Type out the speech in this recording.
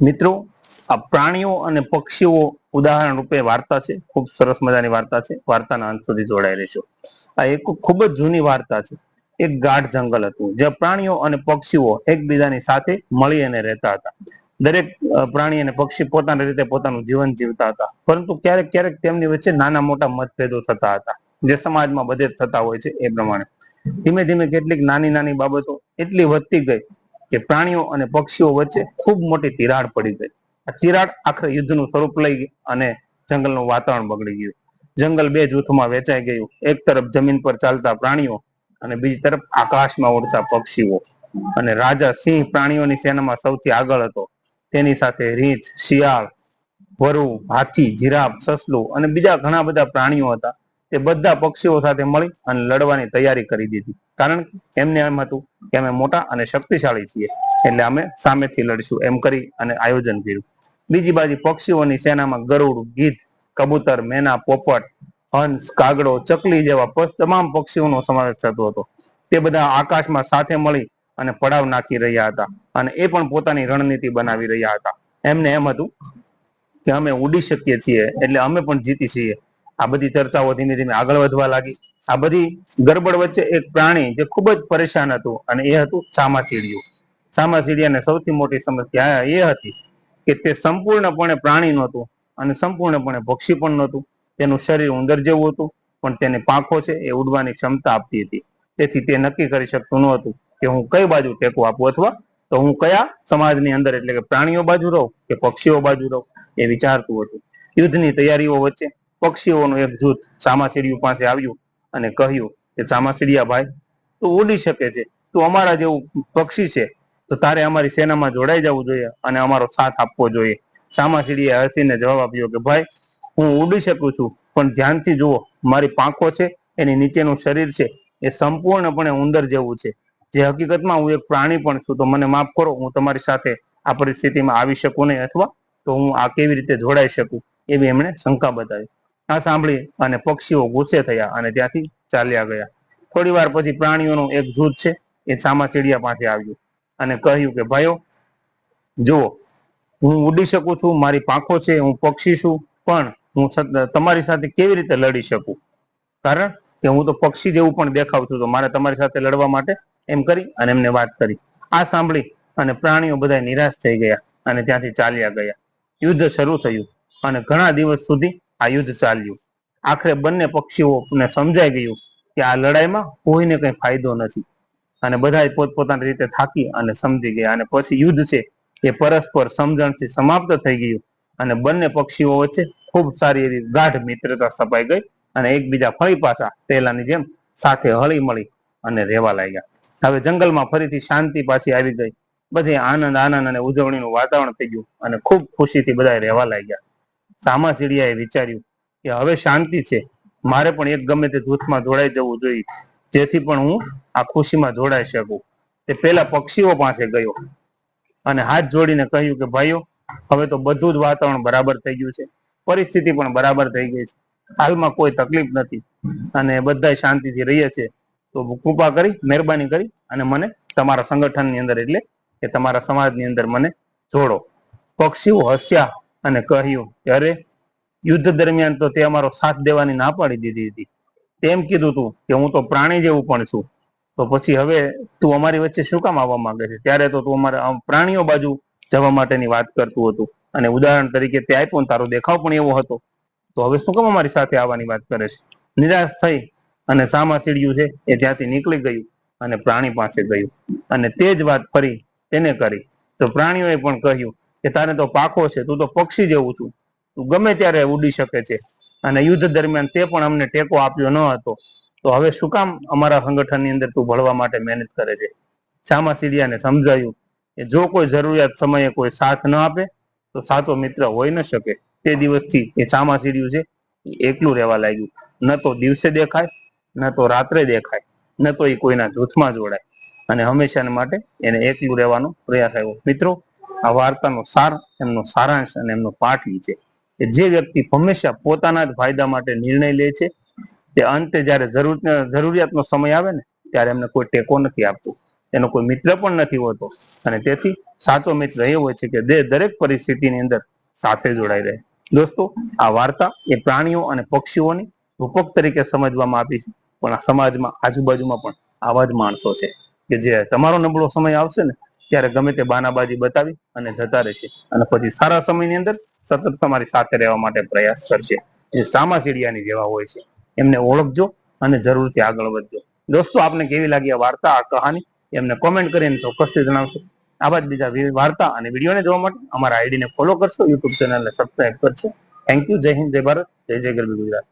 મિત્રો, આ પ્રાણીઓ અને પક્ષીઓ ઉદાહરણ રૂપે વાર્તા છે. ખૂબ સરસ મજાની વાર્તા છે. વાર્તાના અંત સુધી જોડાઈ રહેશો આ એક ખૂબ જ જૂની વાર્તા છે. એક ગાઢ જંગલ હતું, જ્યાં પ્રાણીઓ અને પક્ષીઓ એકબીજાની સાથે મળી અને રહેતા હતા. દરેક પ્રાણી અને પક્ષી પોતાની રીતે પોતાનું જીવન જીવતા હતા. પરંતુ ક્યારેક ક્યારેક તેમની વચ્ચે નાના મોટા મતભેદો થતા હતા, જે સમાજમાં બધે થતા હોય છે એ પ્રમાણે. ધીમે ધીમે કેટલીક નાની નાની બાબતો એટલી વધતી ગઈ કે પ્રાણીઓ અને પક્ષીઓ વચ્ચે ખૂબ મોટી તિરાડ પડી ગઈ. આ તિરાડ આખરે યુદ્ધનું સ્વરૂપ લઈ ગઈ અને જંગલનું વાતાવરણ બગડી ગયું. જંગલ બે જૂથમાં વેચાઈ ગયું. એક તરફ જમીન પર ચાલતા પ્રાણીઓ અને બીજી તરફ આકાશમાં ઉડતા પક્ષીઓ. અને રાજા સિંહ પ્રાણીઓની સેનામાં સૌથી આગળ હતો. તેની સાથે રીંછ, શિયાળ, વરુ, હાથી, જીરાફ, સસલું અને બીજા ઘણા બધા પ્રાણીઓ હતા. તે બધા પક્ષીઓ સાથે મળી અને લડવાની તૈયારી કરી દીધી. કારણ એમને એમ હતું કે અમે મોટા અને શક્તિશાળી છીએ, એટલે અમે સામેથી લડશું, એમ કરી અને આયોજન કર્યું. બીજી બાજુ પક્ષીઓની સેનામાં ગરુડ, ગીધ, કબૂતર, મેના, પોપટ, હંસ, કાગડો, ચકલી જેવા તમામ પક્ષીઓનો સમાવેશ થતો હતો. તે બધા આકાશમાં સાથે મળી અને પડાવ નાખી રહ્યા હતા અને એ પણ પોતાની રણનીતિ બનાવી રહ્યા હતા. એમને એમ હતું કે અમે ઉડી શકીએ છીએ, એટલે અમે પણ જીતી છીએ. આ બધી ચર્ચાઓ ધીમે ધીમે આગળ વધવા લાગી. આ બધી ગરબડ વચ્ચે એક પ્રાણી જે ખૂબ જ પરેશાન હતું અને એ હતું ચામાચીડિયું. ચામાચીડિયાને સૌથી મોટી સમસ્યા એ હતી કે તે સંપૂર્ણપણે પ્રાણી નહોતું અને સંપૂર્ણપણે પક્ષી પણ નહોતું. તેનું શરીર ઉંદર જેવું હતું, પણ તેને પાંખો છે એ ઉડવાની ક્ષમતા આપતી હતી. તેથી તે નક્કી કરી શકતું ન હતું કે હું કઈ બાજુ ટેકો આપું અથવા તો હું કયા સમાજની અંદર એટલે કે પ્રાણીઓ બાજુ રહું કે પક્ષીઓ બાજુ રહું એ વિચારતું હતું. યુદ્ધની તૈયારીઓ વચ્ચે પક્ષીઓનું એક જૂથ સામાસીડિયું પાસે આવ્યું અને કહ્યું કે ચામાસીડિયા ભાઈ તું ઉડી શકે છે. તું અમારા જેવું પક્ષી છે. તો તારે અમારી સેનામાં જોડાઈ જવું જોઈએ અને અમારો સાથ આપવો જોઈએ. ચામાસીડિયા હસીને જવાબ આપ્યો કે, ભાઈ, હું ઉડી શકું છું, પણ ધ્યાનથી જુઓ, મારી પાંખો છે, એની નીચેનું શરીર છે, એ સંપૂર્ણપણે ઉંદર જેવું છે. જે હકીકતમાં હું એક પ્રાણી પણ છું, તો મને માફ કરો, હું તમારી સાથે આ પરિસ્થિતિમાં આવી શકું નહીં અથવા તો હું આ કેવી રીતે જોડાઈ શકું? એવી એમણે શંકા બતાવી. આ સાંભળી અને પક્ષીઓ ગુસ્સે થયા અને ત્યાંથી ચાલ્યા ગયા. થોડી વાર પછી પ્રાણીઓનું એક જૂથ છે, એ ચામાચીડિયા પાસે આવ્યું અને કહ્યું કે, ભાઈઓ, જુઓ, હું ઉડી શકું છું, મારી પાંખો છે, હું પક્ષી છું, પણ હું તમારી સાથે કેવી રીતે લડી શકું? કારણ કે હું તો પક્ષી જેવું પણ દેખાવ છું તો મારે તમારી સાથે લડવા માટે એમ કરી અને એમને વાત કરી. આ સાંભળી અને પ્રાણીઓ બધા નિરાશ થઈ ગયા અને ત્યાંથી ચાલ્યા ગયા. યુદ્ધ શરૂ થયું અને ઘણા દિવસ સુધી આ યુદ્ધ ચાલ્યું. આખરે બંને પક્ષીઓને સમજાઈ ગયું કે આ લડાઈમાં કોઈને કઈ ફાયદો નથી. અને બધા પોતપોતાની રીતે થાકી અને સમજી ગયા. અને પછી યુદ્ધ છે એ પરસ્પર સમજણથી સમાપ્ત થઈ ગયું. અને બંને પક્ષીઓ વચ્ચે ખૂબ સારી એવી ગાઢ મિત્રતા સ્થપાઈ ગઈ અને એકબીજા ફરી પાછા પહેલાની જેમ સાથે હળી મળી અને રહેવા લાગ્યા. હવે જંગલમાં ફરીથી શાંતિ પાછી આવી ગઈ. બધે આનંદ આનંદ અને ઉજવણીનું વાતાવરણ થઈ ગયું અને ખૂબ ખુશીથી બધા રહેવા લાગ્યા. સામાચીડિયાએ વિચાર્યું કે હવે શાંતિ છે. મારે પણ એક ગમે તે જૂથમાં જોડાઈ જવું જોઈએ. જેથી પણ હું આ ખુશીમાં જોડાઈ શકું. તે પેલા પક્ષીઓ પાસે ગયો અને હાથ જોડીને કહ્યું કે, ભાઈઓ, હવે તો બધું જ વાતાવરણ બરાબર થઈ ગયું છે. પરિસ્થિતિ પણ બરાબર થઈ ગઈ છે. હાલમાં કોઈ તકલીફ નથી. અને બધા શાંતિથી રહીએ છે. તો કૃપા કરી, મહેરબાની કરી અને મને તમારા સંગઠનની અંદર એટલે કે તમારા સમાજની અંદર મને જોડો. પક્ષીઓ હસ્યા. અને કહ્યું અરે, યુદ્ધ દરમિયાન તો તે અમારો સાથ દેવાની ના પાડી દીધી હતી. તેમ કીધું તું કે હું તો પ્રાણી જેવું પણ છું. તો પછી હવે તું અમારી વચ્ચે શું કામ આવવા માંગે છે? ત્યારે તો તું અમારા પ્રાણીઓ બાજુ જવા માટેની વાત કરતું હતું. અને ઉદાહરણ તરીકે તે આપ્યો ને તારો દેખાવ પણ એવો હતો. તો હવે શું કામ અમારી સાથે આવવાની વાત કરે છે? નિરાશ થઈ અને સામા સીડ્યું છે એ ત્યાંથી નીકળી ગયું અને પ્રાણી પાસે ગયું. અને તે જ વાત ફરી તેને કરી. તો પ્રાણીઓએ પણ કહ્યું કે તારે તો પાખો છે, તું તો પક્ષી જેવું છું. તું ગમે ત્યારે ઉડી શકે છે. અને યુદ્ધ દરમિયાન તે પણ અમને ટેકો આપ્યો ન હતો. તો હવે શું કામ અમારા સંગઠનની અંદર તું ભળવા માટે મહેનત કરે છે? ચામાસીડિયાને સમજાયું કે જો કોઈ જરૂરિયાત સમયે કોઈ સાથ ન આપે, તો સાચો મિત્ર હોઈ ન શકે. તે દિવસથી એ ચામાસીડિયું છે એકલું રહેવા લાગ્યું. ન તો દિવસે દેખાય, ન તો રાત્રે દેખાય. ન તો એ કોઈના જૂથમાં જોડાય. અને હંમેશાને માટે એને એકલું રહેવાનો પ્રયાસ આવ્યો. મિત્રો આ વાર્તાનો સાર, એમનો સારાંશ અને એમનો પાઠ છે કે જે વ્યક્તિ હંમેશા પોતાના જ ફાયદા માટે નિર્ણય લે છે, તે અંતે જ્યારે જરૂર, જરૂરિયાતનો સમય આવે ને, ત્યારે એમને કોઈ ટેકો નથી આપતું. એનો કોઈ મિત્ર પણ નથી હોતો. અને તેથી સાચો મિત્ર એ હોય છે કે દે દરેક પરિસ્થિતિની અંદર સાથે જોડાઈ રહે. દોસ્તો, આ વાર્તા એ પ્રાણીઓ અને પક્ષીઓની રૂપક તરીકે સમજવામાં આપી છે. પણ આ સમાજમાં આજુબાજુમાં પણ આવા જ માણસો છે કે જે તમારો નબળો સમય આવશે ને ત્યારે ગમે તે બાનાબાજી બતાવી અને જતા રહેશે. અને પછી સારા સમયની અંદર સતત તમારી સાથે રહેવા માટે પ્રયાસ કરશે. જે સામા ચીડિયાની જેવા હોય છે. એમને ઓળખજો અને જરૂરથી આગળ વધજો. દોસ્તો, આપને કેવી લાગી આ વાર્તા, આ કહાની? એમને કોમેન્ટ કરીને ચોક્કસથી જણાવશો. આવા જ બીજા વાર્તા અને વિડીયોને જોવા માટે અમારા આઈડીને ફોલો કરશો. યુટ્યુબ ચેનલને સબસ્ક્રાઇબ કરશો. થેન્ક યુ જય હિન્દ, જય ભારત. જય જય ગરબી ગુજરાત.